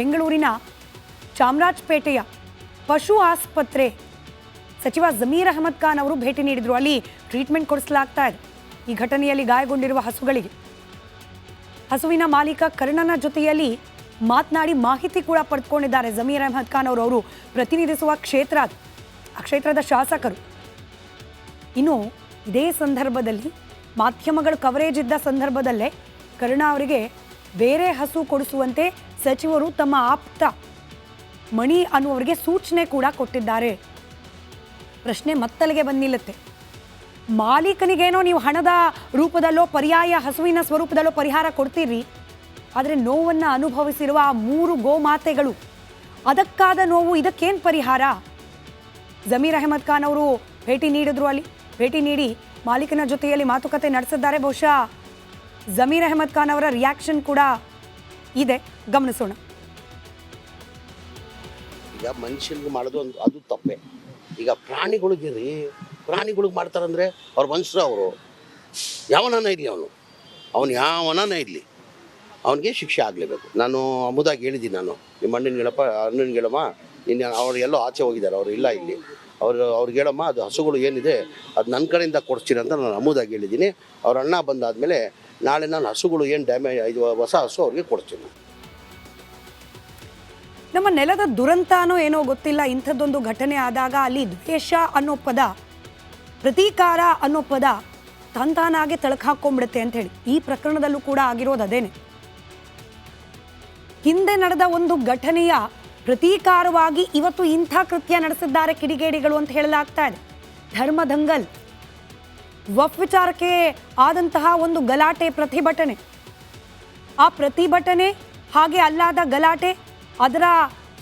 ಬೆಂಗಳೂರಿನ ಚಾಮರಾಜಪೇಟೆಯ ಪಶು ಆಸ್ಪತ್ರೆ ಸಚಿವ ಜಮೀರ್ ಅಹಮದ್ ಖಾನ್ ಅವರು ಭೇಟಿ ನೀಡಿದ್ರು. ಅಲ್ಲಿ ಟ್ರೀಟ್ಮೆಂಟ್ ಕೊಡಿಸಲಾಗ್ತಾ ಇದೆ. ಈ ಘಟನೆಯಲ್ಲಿ ಗಾಯಗೊಂಡಿರುವ ಹಸುಗಳಿಗೆ. ಹಸುವಿನ ಮಾಲೀಕ ಕರ್ಣನ ಜೊತೆಯಲ್ಲಿ ಮಾತನಾಡಿ ಮಾಹಿತಿ ಕೂಡ ಪಡೆದುಕೊಂಡಿದ್ದಾರೆ ಜಮೀರ್ ಅಹಮದ್ ಖಾನ್ ಅವರು ಅವರು ಪ್ರತಿನಿಧಿಸುವ ಕ್ಷೇತ್ರ ಆ ಕ್ಷೇತ್ರದ ಶಾಸಕರು. ಇನ್ನು ಇದೇ ಸಂದರ್ಭದಲ್ಲಿ, ಮಾಧ್ಯಮಗಳು ಕವರೇಜ್ ಇದ್ದ ಸಂದರ್ಭದಲ್ಲೇ ಕರ್ಣ ಅವರಿಗೆ ಬೇರೆ ಹಸು ಕೊಡಿಸುವಂತೆ ಸಚಿವರು ತಮ್ಮ ಆಪ್ತ ಮಣಿ ಅನ್ನುವರಿಗೆ ಸೂಚನೆ ಕೂಡ ಕೊಟ್ಟಿದ್ದಾರೆ. ಪ್ರಶ್ನೆ ಮತ್ತಲಿಗೆ ಬಂದಿಲ್ಲತ್ತೆ. ಮಾಲೀಕನಿಗೇನೋ ನೀವು ಹಣದ ರೂಪದಲ್ಲೋ ಪರ್ಯಾಯ ಹಸುವಿನ ಸ್ವರೂಪದಲ್ಲೋ ಪರಿಹಾರ ಕೊಡ್ತೀರಿ. ಆದರೆ ನೋವನ್ನು ಅನುಭವಿಸಿರುವ ಆ ಮೂರು ಗೋಮಾತೆಗಳು, ಅದಕ್ಕಾದ ನೋವು ಇದಕ್ಕೇನು ಪರಿಹಾರ? ಜಮೀರ್ ಅಹಮದ್ ಖಾನ್ ಅವರು ಭೇಟಿ ನೀಡಿದ್ರು ಅಲ್ಲಿ, ಭೇಟಿ ನೀಡಿ ಮಾಲೀಕನ ಜೊತೆಯಲ್ಲಿ ಮಾತುಕತೆ ನಡೆಸಿದ್ದಾರೆ. ಬಹುಶಃ ಜಮೀರ್ ಅಹಮದ್ ಖಾನ್ ಅವರ ರಿಯಾಕ್ಷನ್ ಕೂಡ ಇದೆ. ಗಮನಿಸೋಣ. ಈಗ ಮನುಷ್ಯನಿಗೆ ಮಾಡೋದು ಒಂದು ಅದು ತಪ್ಪೆ. ಈಗ ಪ್ರಾಣಿಗಳಿಗೆ ರೀ ಪ್ರಾಣಿಗಳಿಗೆ ಮಾಡ್ತಾರಂದ್ರೆ ಅವ್ರ ಮನುಷ್ಯರು ಅವರು. ಯಾವನನ ಇರಲಿ ಅವನು? ಅವನು ಯಾವನನ ಇರಲಿ? ಅವನಿಗೆ ಶಿಕ್ಷೆ ಆಗಲೇಬೇಕು. ನಾನು ಅಮುದಾಗಿ ಹೇಳಿದ್ದೀನಿ ನಾನು. ನಿಮ್ಮ ಅಣ್ಣನ ಗೆಳಪ ಅಣ್ಣನ ಗೆಳಮ್ಮ ಇನ್ನು ಅವ್ರು ಎಲ್ಲೋ ಆಚೆ ಹೋಗಿದ್ದಾರೆ, ಅವರು ಇಲ್ಲ ಇಲ್ಲಿ. ಅವರು, ಅವ್ರಿಗೆ ಹೇಳಮ್ಮ, ಅದು ಹಸುಗಳು ಏನಿದೆ, ಅದು ನನ್ನ ಕಡೆಯಿಂದ ಕೊಡ್ತೀನಿ ಅಂತ ನಾನು ನಮ್ಮದಾಗಿ ಹೇಳಿದ್ದೀನಿ. ಅವ್ರ ಅಣ್ಣ ಬಂದಾದಮೇಲೆ ನಾಳೆ ನಾನು ಹಸುಗಳು ಏನು ಡ್ಯಾಮೇಜ್ ಇದು ಹೊಸ ಹಸು ಅವ್ರಿಗೆ ಕೊಡ್ತೀನಿ. ನಮ್ಮ ನೆಲದ ದುರಂತನೋ ಏನೋ ಗೊತ್ತಿಲ್ಲ, ಇಂಥದ್ದೊಂದು ಘಟನೆ ಆದಾಗ ಅಲ್ಲಿ ದ್ವೇಷ ಅನ್ನೋ ಪದ, ಪ್ರತೀಕಾರ ಅನ್ನೋ ಪದ ತಂತಾನಾಗೆ ತಳಕ ಹಾಕೊಂಡ್ಬಿಡುತ್ತೆ ಅಂತ ಹೇಳಿ. ಈ ಪ್ರಕರಣದಲ್ಲೂ ಕೂಡ ಆಗಿರೋದು ಅದೇನೆ. ಹಿಂದೆ ನಡೆದ ಒಂದು ಘಟನೆಯ ಪ್ರತೀಕಾರವಾಗಿ ಇವತ್ತು ಇಂಥ ಕೃತ್ಯ ನಡೆಸಿದ್ದಾರೆ ಕಿಡಿಗೇಡಿಗಳು ಅಂತ ಹೇಳಲಾಗ್ತಾ ಇದೆ. ಧರ್ಮದಂಗಲ್ ವಫ್ ವಿಚಾರಕ್ಕೆ ಆದಂತಹ ಒಂದು ಗಲಾಟೆ ಪ್ರತಿಭಟನೆ. ಆ ಪ್ರತಿಭಟನೆ ಹಾಗೆ ಅಲ್ಲಾದ ಗಲಾಟೆ, ಅದರ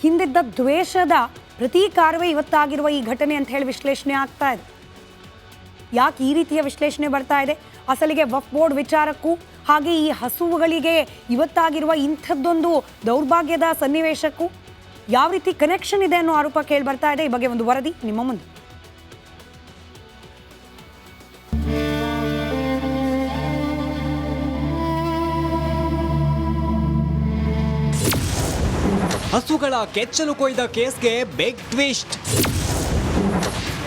ಹಿಂದಿದ್ದ ದ್ವೇಷದ ಪ್ರತೀಕಾರವೇ ಇವತ್ತಾಗಿರುವ ಈ ಘಟನೆ ಅಂತ ಹೇಳಿ ವಿಶ್ಲೇಷಣೆ ಆಗ್ತಾ ಇದೆ. ಯಾಕೆ ಈ ರೀತಿಯ ವಿಶ್ಲೇಷಣೆ ಬರ್ತಾ ಇದೆ? ಅಸಲಿಗೆ ವಫ್ ಬೋರ್ಡ್ ವಿಚಾರಕ್ಕೂ ಹಾಗೆ ಈ ಹಸುವುಗಳಿಗೆ ಇವತ್ತಾಗಿರುವ ಇಂಥದ್ದೊಂದು ದೌರ್ಭಾಗ್ಯದ ಸನ್ನಿವೇಶಕ್ಕೂ ಯಾವ ರೀತಿ ಕನೆಕ್ಷನ್ ಇದೆ ಅನ್ನೋ ಆರೋಪ ಕೇಳಿ ಬರ್ತಾ ಇದೆ. ಈ ಬಗ್ಗೆ ಒಂದು ವರದಿ ನಿಮ್ಮ ಮುಂದೆ. ಹಸುಗಳ ಕೆಚ್ಚಲು ಕೊಯ್ದ ಕೇಸ್ಗೆ ಬಿಗ್ ಟ್ವಿಸ್ಟ್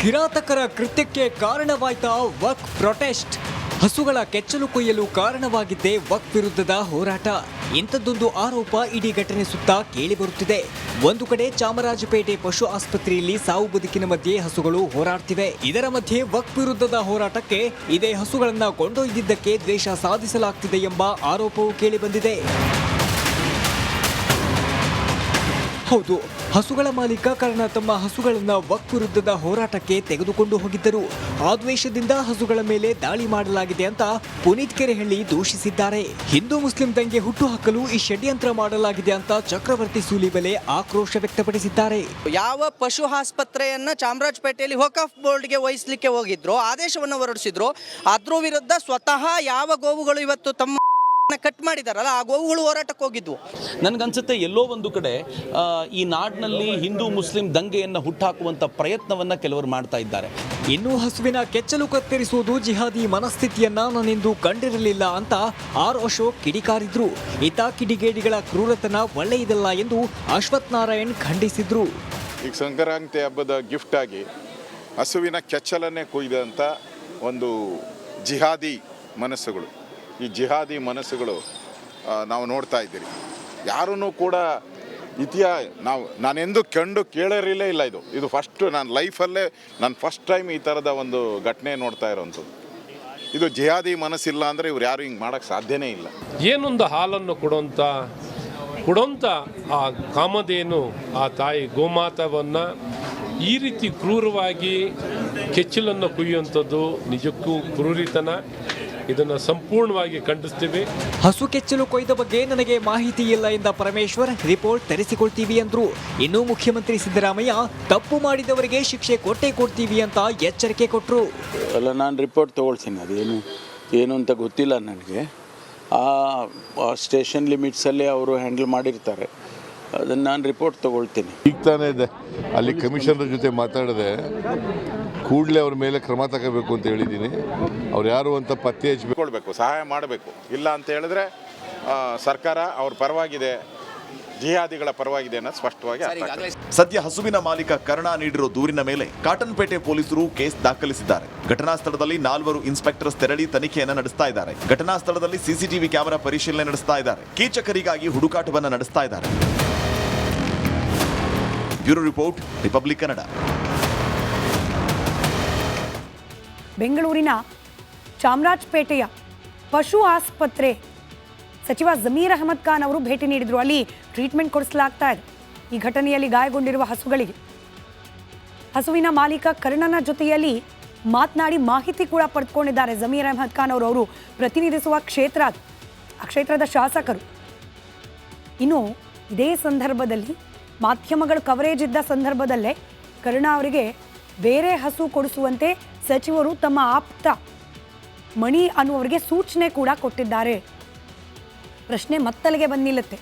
ಕಿರಾತಕರ ಕೃತ್ಯಕ್ಕೆ ಕಾರಣವಾಯ್ತ ವಕ್ ಪ್ರೊಟೆಸ್ಟ್ ಹಸುಗಳ ಕೆಚ್ಚಲು ಕೊಯ್ಯಲು ಕಾರಣವಾಗಿದ್ದೇ ವಕ್ ವಿರುದ್ಧದ ಹೋರಾಟ. ಇಂಥದ್ದೊಂದು ಆರೋಪ ಇಡೀ ಘಟನೆ ಸುತ್ತ ಕೇಳಿಬರುತ್ತಿದೆ ಒಂದು ಕಡೆ ಚಾಮರಾಜಪೇಟೆ ಪಶು ಆಸ್ಪತ್ರೆಯಲ್ಲಿ ಸಾವು ಬದುಕಿನ ಮಧ್ಯೆ ಹಸುಗಳು ಹೋರಾಡ್ತಿವೆ. ಇದರ ಮಧ್ಯೆ ವಕ್ ವಿರುದ್ಧದ ಹೋರಾಟಕ್ಕೆ ಇದೇ ಹಸುಗಳನ್ನ ಕೊಂಡೊಯ್ದಿದ್ದಕ್ಕೆ ದ್ವೇಷ ಸಾಧಿಸಲಾಗ್ತಿದೆ ಎಂಬ ಆರೋಪವೂ ಕೇಳಿಬಂದಿದೆ ಹೌದು. ಹಸುಗಳ ಮಾಲೀಕ ಕಾರಣ ತಮ್ಮ ಹಸುಗಳನ್ನು ವಕ್ ವಿರುದ್ಧದ ಹೋರಾಟಕ್ಕೆ ತೆಗೆದುಕೊಂಡು ಹೋಗಿದ್ದರು. ಆ ದ್ವೇಷದಿಂದ ಹಸುಗಳ ಮೇಲೆ ದಾಳಿ ಮಾಡಲಾಗಿದೆ ಅಂತ ಪುನೀತ್ ಕೆರೆಹಳ್ಳಿ ದೂಷಿಸಿದ್ದಾರೆ. ಹಿಂದೂ ಮುಸ್ಲಿಂ ದಂಗೆ ಹುಟ್ಟುಹಾಕಲು ಈ ಷಡ್ಯಂತ್ರ ಮಾಡಲಾಗಿದೆ ಅಂತ ಚಕ್ರವರ್ತಿ ಸೂಲಿಬೆಲೆ ಆಕ್ರೋಶ ವ್ಯಕ್ತಪಡಿಸಿದ್ದಾರೆ. ಯಾವ ಪಶು ಆಸ್ಪತ್ರೆಯನ್ನ ಚಾಮರಾಜಪೇಟೆಯಲ್ಲಿ ವಕಫ್ ಬೋರ್ಡ್ಗೆ ವಹಿಸಲಿಕ್ಕೆ ಹೋಗಿದ್ರು, ಆದೇಶವನ್ನು ಹೊರಡಿಸಿದ್ರು, ಅದ್ರ ವಿರುದ್ಧ ಸ್ವತಃ ಯಾವ ಗೋವುಗಳು ಇವತ್ತು ತಮ್ಮ ಕಟ್ ಮಾಡಿದಾರಲ್ಲ ಆ ಗೋವುಗಳು ಹೋರಾಟಕ್ಕೆ ಹೋಗಿದ್ವು. ನನಗನ್ಸುತ್ತೆ ಎಲ್ಲೋ ಒಂದು ಕಡೆ ಈ ನಾಡಿನಲ್ಲಿ ಹಿಂದೂ ಮುಸ್ಲಿಂ ದಂಗೆಯನ್ನು ಹುಟ್ಟಾಕುವಂಥ ಪ್ರಯತ್ನವನ್ನು ಕೆಲವರು ಮಾಡ್ತಾ ಇದ್ದಾರೆ. ಇನ್ನು ಹಸುವಿನ ಕೆಚ್ಚಲು ಕತ್ತರಿಸುವುದು ಜಿಹಾದಿ ಮನಸ್ಥಿತಿಯನ್ನ ನಾನಿಂದು ಕಂಡಿರಲಿಲ್ಲ ಅಂತ ಆರ್ ಅಶೋಕ್ ಕಿಡಿಕಾರಿದ್ರು. ಇತ ಕಿಡಿಗೇಡಿಗಳ ಕ್ರೂರತನ ಒಳ್ಳೆಯದಲ್ಲ ಎಂದು ಅಶ್ವಥ್ ನಾರಾಯಣ್ ಖಂಡಿಸಿದ್ರು. ಈಗ ಸಂಕ್ರಾಂತಿ ಹಬ್ಬದ ಗಿಫ್ಟ್ ಆಗಿ ಹಸುವಿನ ಕೆಚ್ಚಲನ್ನೇ ಕೊಯ್ದಂಥ ಒಂದು ಜಿಹಾದಿ ಮನಸ್ಸುಗಳು. ಈ ಜಿಹಾದಿ ಮನಸ್ಸುಗಳು ನಾವು ನೋಡ್ತಾ ಇದ್ದೀರಿ. ಯಾರೂ ಕೂಡ ಇತಿಹಾ, ನಾವು, ನಾನೆಂದು ಕಂಡು ಕೇಳಿರಲೇ ಇಲ್ಲ ಇದು. ಇದು ಫಸ್ಟ್ ನನ್ನ ಲೈಫಲ್ಲೇ ನಾನು ಫಸ್ಟ್ ಟೈಮ್ ಈ ಥರದ ಒಂದು ಘಟನೆ ನೋಡ್ತಾ ಇರೋವಂಥದ್ದು ಇದು ಜಿಹಾದಿ ಮನಸ್ಸಿಲ್ಲ ಅಂದರೆ ಇವ್ರು ಯಾರು ಹಿಂಗೆ ಮಾಡೋಕ್ಕೆ ಸಾಧ್ಯನೇ ಇಲ್ಲ. ಏನೊಂದು ಹಾಲನ್ನು ಕೊಡುವಂಥ ಕೊಡುವಂಥ ಆ ಕಾಮಧೇನು ಆ ತಾಯಿ ಗೋಮಾತವನ್ನು ಈ ರೀತಿ ಕ್ರೂರವಾಗಿ ಕೆಚ್ಚಲನ್ನು ಕುಯ್ಯುವಂಥದ್ದು ನಿಜಕ್ಕೂ ಕ್ರೂರಿತನ. ಇದನ್ನು ಸಂಪೂರ್ಣವಾಗಿ ಖಂಡಿಸ್ತೀವಿ. ಹಸು ಕೆಚ್ಚಲು ಕೊಯ್ದ ಬಗ್ಗೆ ನನಗೆ ಮಾಹಿತಿ ಇಲ್ಲ ಎಂದ ಪರಮೇಶ್ವರ್ ರಿಪೋರ್ಟ್ ತರಿಸಿಕೊಳ್ತೀವಿ ಅಂದ್ರು. ಇನ್ನು ಮುಖ್ಯಮಂತ್ರಿ ಸಿದ್ದರಾಮಯ್ಯ ತಪ್ಪು ಮಾಡಿದವರಿಗೆ ಶಿಕ್ಷೆ ಕೊಟ್ಟೇ ಕೊಡ್ತೀವಿ ಅಂತ ಎಚ್ಚರಿಕೆ ಕೊಟ್ಟರು ಅಲ್ಲ ನಾನು ರಿಪೋರ್ಟ್ ತಗೊಳ್ತೀನಿ ಅದೇನು ಏನು ಅಂತ ಗೊತ್ತಿಲ್ಲ ನನಗೆ. ಆ ಸ್ಟೇಷನ್ ಲಿಮಿಟ್ಸಲ್ಲೇ ಅವರು ಹ್ಯಾಂಡಲ್ ಮಾಡಿರ್ತಾರೆ. ಅದನ್ನು ನಾನು ರಿಪೋರ್ಟ್ ತಗೊಳ್ತೀನಿ. ಈಗ ತಾನೇ ಇದೆ. ಅಲ್ಲಿ ಕಮಿಷನರ್ ಜೊತೆ ಮಾತಾಡಿದೆ. ಕೂಡಲೇ ಅವ್ರ ಮೇಲೆ ಕ್ರಮ ತಗೋಬೇಕು ಅಂತ ಹೇಳಿದ್ದೀನಿ. ಅವ್ರು ಯಾರು ಅಂತ ಪತ್ತೆ ಹಚ್ಚಿಕೊಳ್ಬೇಕು ಕೊಡಬೇಕು ಸಹಾಯ ಮಾಡಬೇಕು. ಇಲ್ಲ ಅಂತ ಹೇಳಿದ್ರೆ ಸರ್ಕಾರ ಅವ್ರ ಪರವಾಗಿದೆ ಜಿಹಾದಿಗಳ ಪರವಾಗಿದೆ ಅನ್ನೋ ಸ್ಪಷ್ಟವಾಗಿ ಅರ್ಥ ಆಗ್ತದೆ. ಸದ್ಯ ಹಸುವಿನ ಮಾಲೀಕ ಕರ್ಣ ನೀಡಿರೋ ದೂರಿನ ಮೇಲೆ ಕಾಟನ್ಪೇಟೆ ಪೊಲೀಸರು ಕೇಸ್ ದಾಖಲಿಸಿದ್ದಾರೆ. ಘಟನಾ ಸ್ಥಳದಲ್ಲಿ ನಾಲ್ವರು ಇನ್ಸ್ಪೆಕ್ಟರ್ಸ್ ತೆರಳಿ ತನಿಖೆಯನ್ನು ನಡೆಸ್ತಾ ಇದ್ದಾರೆ. ಘಟನಾ ಸ್ಥಳದಲ್ಲಿ ಸಿಸಿಟಿವಿ ಕ್ಯಾಮೆರಾ ಪರಿಶೀಲನೆ ನಡೆಸ್ತಾ ಇದ್ದಾರೆ. ಕೀಚಕರಿಗಾಗಿ ಹುಡುಕಾಟವನ್ನು ನಡೆಸ್ತಾ ಇದ್ದಾರೆ. Bureau report Republic Kannada. ಬೆಂಗಳೂರಿನ ಚಾಮರಾಜಪೇಟೆಯ ಪಶು ಆಸ್ಪತ್ರೆ ಸಚಿವ ಜಮೀರ್ ಅಹಮದ್ ಖಾನ್ ಅವರು ಭೇಟಿ ನೀಡಿದರು. ಅಲ್ಲಿ ಟ್ರೀಟ್ಮೆಂಟ್ ಕೊಡಿಸಲಾಗ್ತಾ ಇದೆ. ಈ ಘಟನೆಯಲ್ಲಿ ಗಾಯಗೊಂಡಿರುವ ಹಸುಗಳಿಗೆ. ಹಸುವಿನ ಮಾಲೀಕ ಕರ್ಣನ ಜೊತೆಯಲ್ಲಿ ಮಾತನಾಡಿ ಮಾಹಿತಿ ಕೂಡ ಪಡೆದುಕೊಂಡಿದ್ದಾರೆ. ಜಮೀರ್ ಅಹಮದ್ ಖಾನ್ ಅವರು ಅವರು ಪ್ರತಿನಿಧಿಸುವ ಕ್ಷೇತ್ರ ಆ ಕ್ಷೇತ್ರದ ಶಾಸಕರು. ಇನ್ನು ಇದೇ ಸಂದರ್ಭದಲ್ಲಿ, ಮಾಧ್ಯಮಗಳು ಕವರೇಜ್ ಇದ್ದ ಸಂದರ್ಭದಲ್ಲೇ ಕರ್ಣ ಅವರಿಗೆ ಬೇರೆ ಹಸು ಕೊಡಿಸುವಂತೆ ಸಚಿವರು ತಮ್ಮ ಆಪ್ತ ಮಣಿ ಅನ್ನುವರಿಗೆ ಸೂಚನೆ ಕೂಡ ಕೊಟ್ಟಿದ್ದಾರೆ. ಪ್ರಶ್ನೆ ಮತ್ತಲಿಗೆ ಬಂದಿಲ್ಲತ್ತೆ.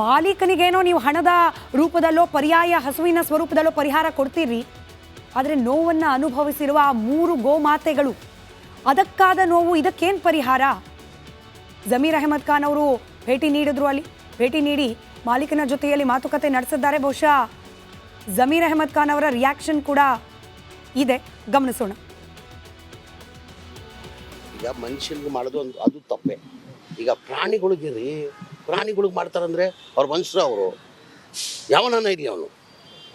ಮಾಲೀಕನಿಗೇನೋ ನೀವು ಹಣದ ರೂಪದಲ್ಲೋ ಪರ್ಯಾಯ ಹಸುವಿನ ಸ್ವರೂಪದಲ್ಲೋ ಪರಿಹಾರ ಕೊಡ್ತೀರಿ. ಆದರೆ ನೋವನ್ನು ಅನುಭವಿಸಿರುವ ಆ ಮೂರು ಗೋಮಾತೆಗಳು, ಅದಕ್ಕಾದ ನೋವು ಇದಕ್ಕೇನು ಪರಿಹಾರ? ಜಮೀರ್ ಅಹಮದ್ ಖಾನ್ ಅವರು ಭೇಟಿ ನೀಡಿದ್ರು ಅಲ್ಲಿ, ಭೇಟಿ ನೀಡಿ ಮಾಲೀಕನ ಜೊತೆಯಲ್ಲಿ ಮಾತುಕತೆ ನಡೆಸಿದ್ದಾರೆ. ಬಹುಶಃ ಜಮೀರ್ ಅಹಮದ್ ಖಾನ್ ಅವರ ರಿಯಾಕ್ಷನ್ ಕೂಡ ಇದೆ. ಗಮನಿಸೋಣ. ಈಗ ಮನುಷ್ಯನಿಗೆ ಮಾಡೋದು ಒಂದು ಅದು ತಪ್ಪೆ. ಈಗ ಪ್ರಾಣಿಗಳಿಗೆ ರೀ ಪ್ರಾಣಿಗಳಿಗೆ ಮಾಡ್ತಾರಂದ್ರೆ ಅವ್ರ ಮನುಷ್ಯರು ಅವರು. ಯಾವನಾನ ಇರಲಿ ಅವನು?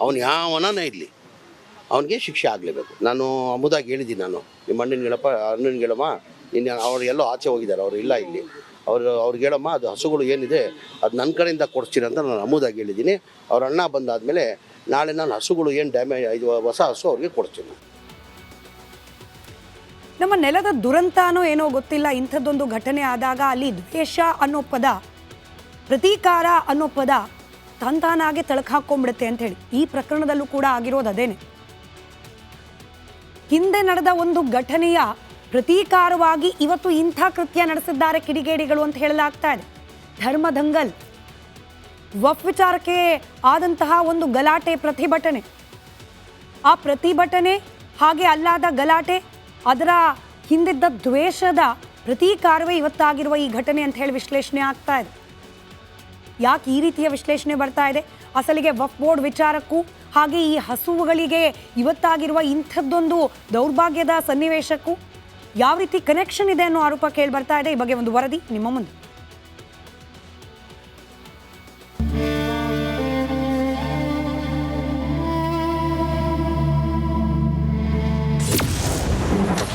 ಅವನು ಯಾವನಾನ ಇರಲಿ? ಅವನಿಗೆ ಶಿಕ್ಷೆ ಆಗಲೇಬೇಕು. ನಾನು ಅಮುದಾಗಿ ಹೇಳಿದ್ದೀನಿ ನಾನು. ನಿಮ್ಮ ಅಣ್ಣನ ಹೇಳಪ್ಪ, ಅಣ್ಣನ ಹೇಳಮ್ಮ ಇನ್ನು ಅವ್ರು ಎಲ್ಲೋ ಆಚೆ ಹೋಗಿದ್ದಾರೆ, ಅವರು ಇಲ್ಲ ಇಲ್ಲಿ. ಅವರು ಅವ್ರಿಗೆ ಹೇಳಮ್ಮ, ಅದು ಹಸುಗಳು ಏನಿದೆ, ಅದು ನನ್ನ ಕಡೆಯಿಂದ ಕೊಡ್ತೀನಿ ಅಂತ ನಾನು ಅಮುದಾಗಿ ಹೇಳಿದ್ದೀನಿ. ಅವ್ರ ಅಣ್ಣ ಬಂದಾದಮೇಲೆ ನಾಳೆ ನಾನು ಹಸುಗಳು ಏನು ಡ್ಯಾಮೇಜ್ ಇದು ಹೊಸ ಹಸು ಅವ್ರಿಗೆ ಕೊಡ್ತೀನಿ. ನಮ್ಮ ನೆಲದ ದುರಂತನೋ ಏನೋ ಗೊತ್ತಿಲ್ಲ, ಇಂಥದ್ದೊಂದು ಘಟನೆ ಆದಾಗ ಅಲ್ಲಿ ದ್ವೇಷ ಅನ್ನೋ ಪದ, ಪ್ರತೀಕಾರ ಅನ್ನೋ ಪದ ತಂತಾನಾಗೆ ತಳಕ ಹಾಕೊಂಡ್ಬಿಡುತ್ತೆ ಅಂತ ಹೇಳಿ. ಈ ಪ್ರಕರಣದಲ್ಲೂ ಕೂಡ ಆಗಿರೋದು ಅದೇನೆ. ಹಿಂದೆ ನಡೆದ ಒಂದು ಘಟನೆಯ ಪ್ರತೀಕಾರವಾಗಿ ಇವತ್ತು ಇಂಥ ಕೃತ್ಯ ನಡೆಸಿದ್ದಾರೆ ಕಿಡಿಗೇಡಿಗಳು ಅಂತ ಹೇಳಲಾಗ್ತಾ ಇದೆ. ಧರ್ಮದಂಗಲ್ ವಫ್ ವಿಚಾರಕ್ಕೆ ಆದಂತಹ ಒಂದು ಗಲಾಟೆ ಪ್ರತಿಭಟನೆ. ಆ ಪ್ರತಿಭಟನೆ ಹಾಗೆ ಅಲ್ಲಾದ ಗಲಾಟೆ, ಅದರ ಹಿಂದಿದ್ದ ದ್ವೇಷದ ಪ್ರತೀಕಾರವೇ ಇವತ್ತಾಗಿರುವ ಈ ಘಟನೆ ಅಂತ ಹೇಳಿ ವಿಶ್ಲೇಷಣೆ ಆಗ್ತಾ ಇದೆ. ಯಾಕೆ ಈ ರೀತಿಯ ವಿಶ್ಲೇಷಣೆ ಬರ್ತಾ ಇದೆ? ಅಸಲಿಗೆ ವಫ್ ಬೋರ್ಡ್ ವಿಚಾರಕ್ಕೂ ಹಾಗೆ ಈ ಹಸುವುಗಳಿಗೆ ಇವತ್ತಾಗಿರುವ ಇಂಥದ್ದೊಂದು ದೌರ್ಭಾಗ್ಯದ ಸನ್ನಿವೇಶಕ್ಕೂ ಯಾವ ರೀತಿ ಕನೆಕ್ಷನ್ ಇದೆ ಅನ್ನೋ ಆರೋಪ ಕೇಳಿ ಬರ್ತಾ ಇದೆ. ಈ ಬಗ್ಗೆ ಒಂದು ವರದಿ ನಿಮ್ಮ ಮುಂದೆ.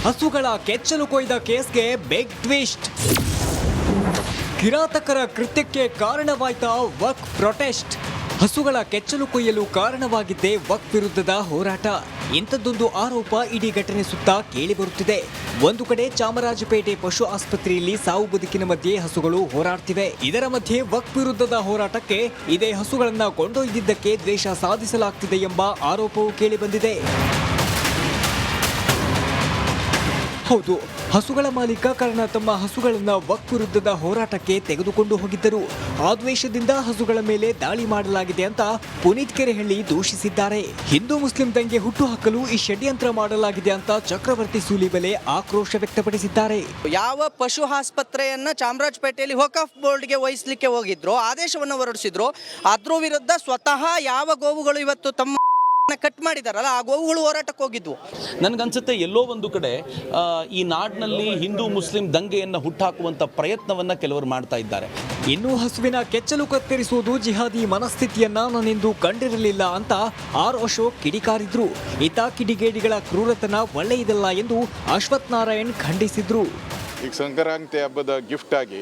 ಹಸುಗಳ ಕೆಚ್ಚಲು ಕೊಯ್ದ ಕೇಸ್ಗೆ ಬಿಗ್ ಟ್ವಿಸ್ಟ್ ಕಿರಾತಕರ ಕೃತ್ಯಕ್ಕೆ ಕಾರಣವಾಯ್ತ ವಕ್ ಪ್ರೊಟೆಸ್ಟ್ ಹಸುಗಳ ಕೆಚ್ಚಲು ಕೊಯ್ಯಲು ಕಾರಣವಾಗಿದ್ದೇ ವಕ್ ವಿರುದ್ಧದ ಹೋರಾಟ. ಇಂಥದ್ದೊಂದು ಆರೋಪ ಇಡೀ ಘಟನೆ ಸುತ್ತ ಕೇಳಿಬರುತ್ತಿದೆ ಒಂದು ಕಡೆ ಚಾಮರಾಜಪೇಟೆ ಪಶು ಆಸ್ಪತ್ರೆಯಲ್ಲಿ ಸಾವು ಬದುಕಿನ ಮಧ್ಯೆ ಹಸುಗಳು ಹೋರಾಡ್ತಿವೆ. ಇದರ ಮಧ್ಯೆ ವಕ್ ವಿರುದ್ಧದ ಹೋರಾಟಕ್ಕೆ ಇದೇ ಹಸುಗಳನ್ನ ಕೊಂಡೊಯ್ದಿದ್ದಕ್ಕೆ ದ್ವೇಷ ಸಾಧಿಸಲಾಗ್ತಿದೆ ಎಂಬ ಆರೋಪವೂ ಕೇಳಿಬಂದಿದೆ ಹೌದು. ಹಸುಗಳ ಮಾಲೀಕ ಕಾರಣ ತಮ್ಮ ಹಸುಗಳನ್ನ ವಕ್ ವಿರುದ್ಧದ ಹೋರಾಟಕ್ಕೆ ತೆಗೆದುಕೊಂಡು ಹೋಗಿದ್ದರು. ಆದ್ವೇಷದಿಂದ ದ್ವೇಷದಿಂದ ಹಸುಗಳ ಮೇಲೆ ದಾಳಿ ಮಾಡಲಾಗಿದೆ ಅಂತ ಪುನೀತ್ ಕೆರೆಹಳ್ಳಿ ದೂಷಿಸಿದ್ದಾರೆ. ಹಿಂದೂ ಮುಸ್ಲಿಂ ದಂಗೆ ಹುಟ್ಟುಹಾಕಲು ಈ ಷಡ್ಯಂತ್ರ ಮಾಡಲಾಗಿದೆ ಅಂತ ಚಕ್ರವರ್ತಿ ಸೂಲಿಬೆಲೆ ಆಕ್ರೋಶ ವ್ಯಕ್ತಪಡಿಸಿದ್ದಾರೆ. ಯಾವ ಪಶು ಆಸ್ಪತ್ರೆಯನ್ನ ಚಾಮರಾಜಪೇಟೆಯಲ್ಲಿ ಹೋಕಾಫ್ ಬೋರ್ಡ್ಗೆ ವಹಿಸಲಿಕ್ಕೆ ಹೋಗಿದ್ರು, ಆದೇಶವನ್ನು ಹೊರಡಿಸಿದ್ರು, ಅದ್ರ ವಿರುದ್ಧ ಸ್ವತಃ ಯಾವ ಗೋವುಗಳು ಇವತ್ತು ತಮ್ಮ ಕಟ್ ಮಾಡಿದಾರಲ್ಲ ಆ ಗೋವುಗಳು ಹೋರಾಟಕ್ಕೆ ಹೋಗಿದ್ವು. ನನಗನ್ಸುತ್ತೆ ಎಲ್ಲೋ ಒಂದು ಕಡೆ ಈ ನಾಡಿನಲ್ಲಿ ಹಿಂದೂ ಮುಸ್ಲಿಂ ದಂಗೆಯನ್ನು ಹುಟ್ಟಾಕುವಂಥ ಪ್ರಯತ್ನವನ್ನು ಕೆಲವರು ಮಾಡ್ತಾ ಇದ್ದಾರೆ. ಇನ್ನೂ ಹಸುವಿನ ಕೆಚ್ಚಲು ಕತ್ತರಿಸುವುದು ಜಿಹಾದಿ ಮನಸ್ಥಿತಿಯನ್ನ ನಾನಿಂದು ಕಂಡಿರಲಿಲ್ಲ ಅಂತ ಆರ್ ಅಶೋಕ್ ಕಿಡಿಕಾರಿದ್ರು. ಇತ ಕಿಡಿಗೇಡಿಗಳ ಕ್ರೂರತನ ಒಳ್ಳೆಯದಲ್ಲ ಎಂದು ಅಶ್ವಥ್ ನಾರಾಯಣ್ ಖಂಡಿಸಿದ್ರು. ಈಗ ಸಂಕ್ರಾಂತಿ ಹಬ್ಬದ ಗಿಫ್ಟ್ ಆಗಿ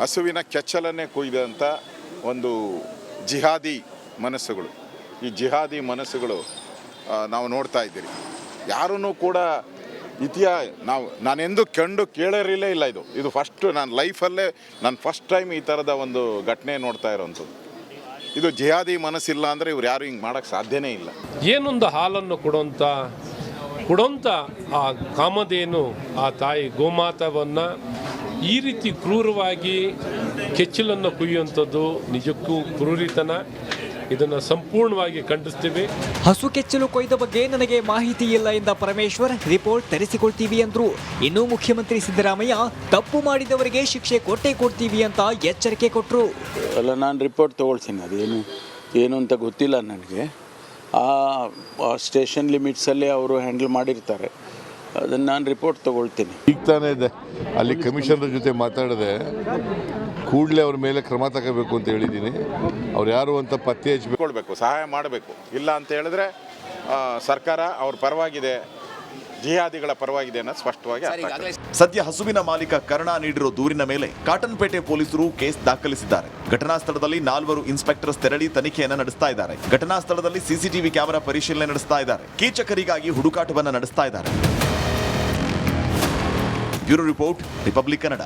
ಹಸುವಿನ ಕೆಚ್ಚಲನ್ನೇ ಕೊಯ್ದಂಥ ಒಂದು ಜಿಹಾದಿ ಮನಸ್ಸುಗಳು. ಈ ಜಿಹಾದಿ ಮನಸ್ಸುಗಳು ನಾವು ನೋಡ್ತಾ ಇದ್ದೀರಿ. ಯಾರೂ ಕೂಡ ಇತಿಹಾ, ನಾವು, ನಾನೆಂದು ಕಂಡು ಕೇಳಿರಲೇ ಇಲ್ಲ ಇದು. ಇದು ಫಸ್ಟ್ ನಾನು ಲೈಫಲ್ಲೇ ನಾನು ಫಸ್ಟ್ ಟೈಮ್ ಈ ಥರದ ಒಂದು ಘಟನೆ ನೋಡ್ತಾ ಇರೋವಂಥದ್ದು ಇದು ಜಿಹಾದಿ ಮನಸ್ಸಿಲ್ಲ ಅಂದರೆ ಇವ್ರು ಯಾರು ಹಿಂಗೆ ಮಾಡೋಕ್ಕೆ ಸಾಧ್ಯನೇ ಇಲ್ಲ. ಏನೊಂದು ಹಾಲನ್ನು ಕೊಡುವಂಥ ಕೊಡೋಂಥ ಆ ಕಾಮಧೇನು ಆ ತಾಯಿ ಗೋಮಾತವನ್ನು ಈ ರೀತಿ ಕ್ರೂರವಾಗಿ ಕೆಚ್ಚಲನ್ನು ಕುಯ್ಯುವಂಥದ್ದು ನಿಜಕ್ಕೂ ಕ್ರೂರಿತನ. ಇದನ್ನು ಸಂಪೂರ್ಣವಾಗಿ ಖಂಡಿಸ್ತೀವಿ. ಹಸು ಕೆಚ್ಚಲು ಕೊಯ್ದ ಬಗ್ಗೆ ನನಗೆ ಮಾಹಿತಿ ಇಲ್ಲ ಎಂದ ಪರಮೇಶ್ವರ್ ರಿಪೋರ್ಟ್ ತರಿಸಿಕೊಳ್ತೀವಿ ಅಂದ್ರು. ಇನ್ನು ಮುಖ್ಯಮಂತ್ರಿ ಸಿದ್ದರಾಮಯ್ಯ ತಪ್ಪು ಮಾಡಿದವರಿಗೆ ಶಿಕ್ಷೆ ಕೊಟ್ಟೇ ಕೊಡ್ತೀವಿ ಅಂತ ಎಚ್ಚರಿಕೆ ಕೊಟ್ಟರು ಅಲ್ಲ ನಾನು ರಿಪೋರ್ಟ್ ತಗೊಳ್ತೀನಿ. ಅದೇನು ಏನು ಅಂತ ಗೊತ್ತಿಲ್ಲ ನನಗೆ. ಆ ಆ ಸ್ಟೇಷನ್ ಲಿಮಿಟ್ಸಲ್ಲೇ ಅವರು ಹ್ಯಾಂಡಲ್ ಮಾಡಿರ್ತಾರೆ. ಅದನ್ನು ನಾನು ರಿಪೋರ್ಟ್ ತಗೊಳ್ತೀನಿ. ಈಗ ತಾನೇ ಇದೆ. ಅಲ್ಲಿ ಕಮಿಷನರ್ ಜೊತೆ ಮಾತಾಡಿದೆ. ಕೂಡಲೇ ಅವ್ರ ಮೇಲೆ ಕ್ರಮ ತಗೋಬೇಕು ಅಂತ ಹೇಳಿದ್ದೀನಿ. ಅವ್ರು ಯಾರು ಅಂತ ಪತ್ತೆ ಹಚ್ಚಬೇಕು ಕೊಡಬೇಕು ಸಹಾಯ ಮಾಡಬೇಕು. ಇಲ್ಲ ಅಂತ ಹೇಳಿದ್ರೆ ಸರ್ಕಾರ ಅವ್ರ ಪರವಾಗಿದೆ ಜಿಹಾದಿಗಳ ಪರವಾಗಿದೆ ಅನ್ನೋದು ಸ್ಪಷ್ಟವಾಗಿ ಸದ್ಯ ಹಸುವಿನ ಮಾಲೀಕ ಕರ್ಣ ನೀಡಿರೋ ದೂರಿನ ಮೇಲೆ ಕಾಟನ್ಪೇಟೆ ಪೊಲೀಸರು ಕೇಸ್ ದಾಖಲಿಸಿದ್ದಾರೆ. ಘಟನಾ ಸ್ಥಳದಲ್ಲಿ ನಾಲ್ವರು ಇನ್ಸ್ಪೆಕ್ಟರ್ಸ್ ತೆರಳಿ ತನಿಖೆಯನ್ನು ನಡೆಸ್ತಾ ಇದ್ದಾರೆ. ಘಟನಾ ಸ್ಥಳದಲ್ಲಿ ಸಿಸಿಟಿವಿ ಕ್ಯಾಮೆರಾ ಪರಿಶೀಲನೆ ನಡೆಸ್ತಾ ಇದ್ದಾರೆ. ಕೀಚಕರಿಗಾಗಿ ಹುಡುಕಾಟವನ್ನು ನಡೆಸ್ತಾ ಇದ್ದಾರೆ. Bureau report Republic Kannada.